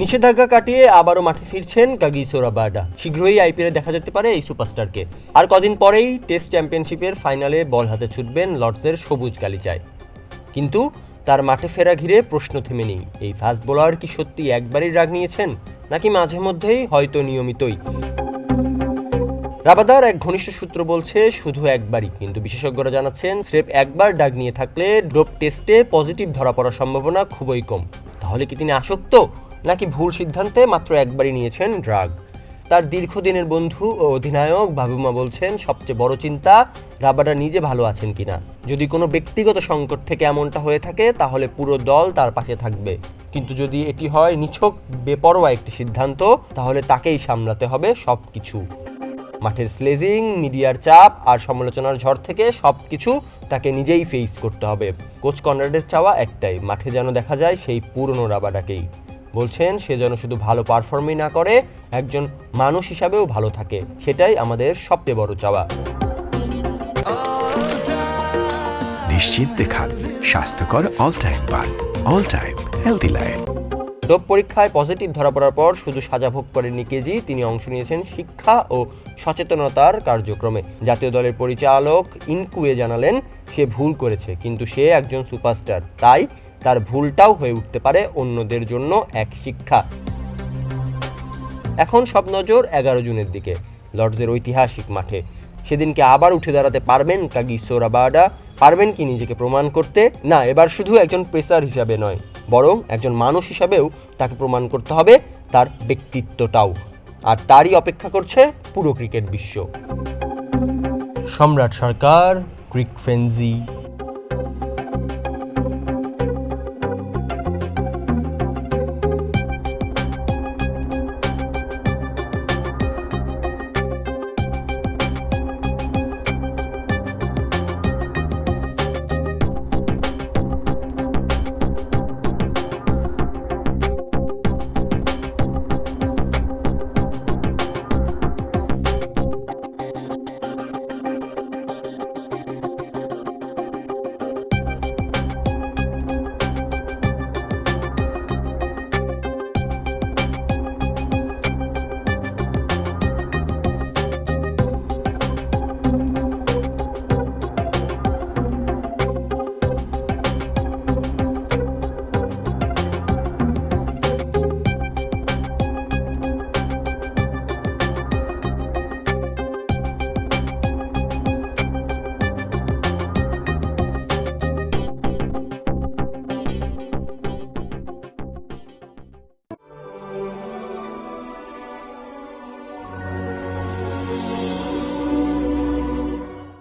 নিষেধাজ্ঞা কাটিয়ে আবারও মাঠে ফিরছেন কাগিসো রাবাডা। শীঘ্রই আইপিএলে দেখা যেতে পারে এই সুপারস্টারকে। আর কদিন পরেই টেস্ট চ্যাম্পিয়নশিপের ফাইনালে বল হাতে ছুটবেন লর্ডসের সবুজ গালিচায় কিন্তু তার মাঠে ফেরা ঘিরে প্রশ্ন থেমে নেই। এই ফাস্ট বোলার কি সত্যি একবারই রাগ নিয়েছেন? নাকি মাঝে মধ্যেই হয়তো নিয়মিতই? রাবাদার এক ঘনিষ্ঠ সূত্র বলছে, শুধু একবারই। কিন্তু বিশেষজ্ঞরা জানাচ্ছেন, স্রেফ একবার ডাক নিয়ে থাকলে ডোপ টেস্টে পজিটিভ ধরা পড়ার সম্ভাবনা খুবই কম। তাহলে কি তিনি আসক্ত? নাকি ভুল সিদ্ধান্তে মাত্র একবারই নিয়েছেন ড্রাগ? তার দীর্ঘদিনের বন্ধু ও অধিনায়ক বাবুমা বলছেন, সবচেয়ে বড় চিন্তা, রাবাডা নিজে ভালো আছেন কিনা? যদি কোনো ব্যক্তিগত সংকট থেকে এমনটা হয়ে থাকে, তাহলে পুরো দল তার পাশে থাকবে। কিন্তু যদি এটি হয় নিছক, বেপরোয়া একটি সিদ্ধান্ত, তাহলে তাকেই সামলাতে হবে সব কিছু মাঠের স্লেজিং মিডিয়ার চাপ আর সমালোচনার ঝড় থেকে সব কিছু তাকে নিজেই ফেস করতে হবে। কোচ কনরাডের চাওয়া একটাই, মাঠে যেন দেখা যায় সেই পুরনো রাবাডাকেই। বলছেন সে যেন শুধু ভালো পারফর্মই না করে একজন মানুষ হিসাবেও ভালো থাকে। সেটাই আমাদের সবচেয়ে বড় চাওয়া। নিশ্চিন্তে খান স্বাস্থ্যকর অল টাইম পান all time healthy life dope পরীক্ষায় পজিটিভ ধরা পড়ার পর শুধু সাজা ভোগ করেননি কেজি তিনি অংশ নিয়েছেন শিক্ষা ও সচেতনতার কার্যক্রমে। জাতীয় দলের পরিচালক ইনকুয়ে জানালেন সে ভুল করেছে কিন্তু সে একজন সুপারস্টার তাই তার ভুলটাও হয়ে উঠতে পারে অন্যদের জন্য এক শিক্ষা। এখন সব নজর এগারো জুনের দিকে, লর্ডসের ঐতিহাসিক মাঠে। সেদিনকে আবার উঠে দাঁড়াতে পারবেন কাগি সোরাবাডা পারবেন কি নিজেকে প্রমাণ করতে? না, এবার শুধু একজন পেসার হিসাবে নয়, বরং একজন মানুষ হিসাবেও তাকে প্রমাণ করতে হবে তার ব্যক্তিত্বটাও। আর তারই অপেক্ষা করছে পুরো ক্রিকেট বিশ্ব। সম্রাট সরকার ক্রিক ফেন্সি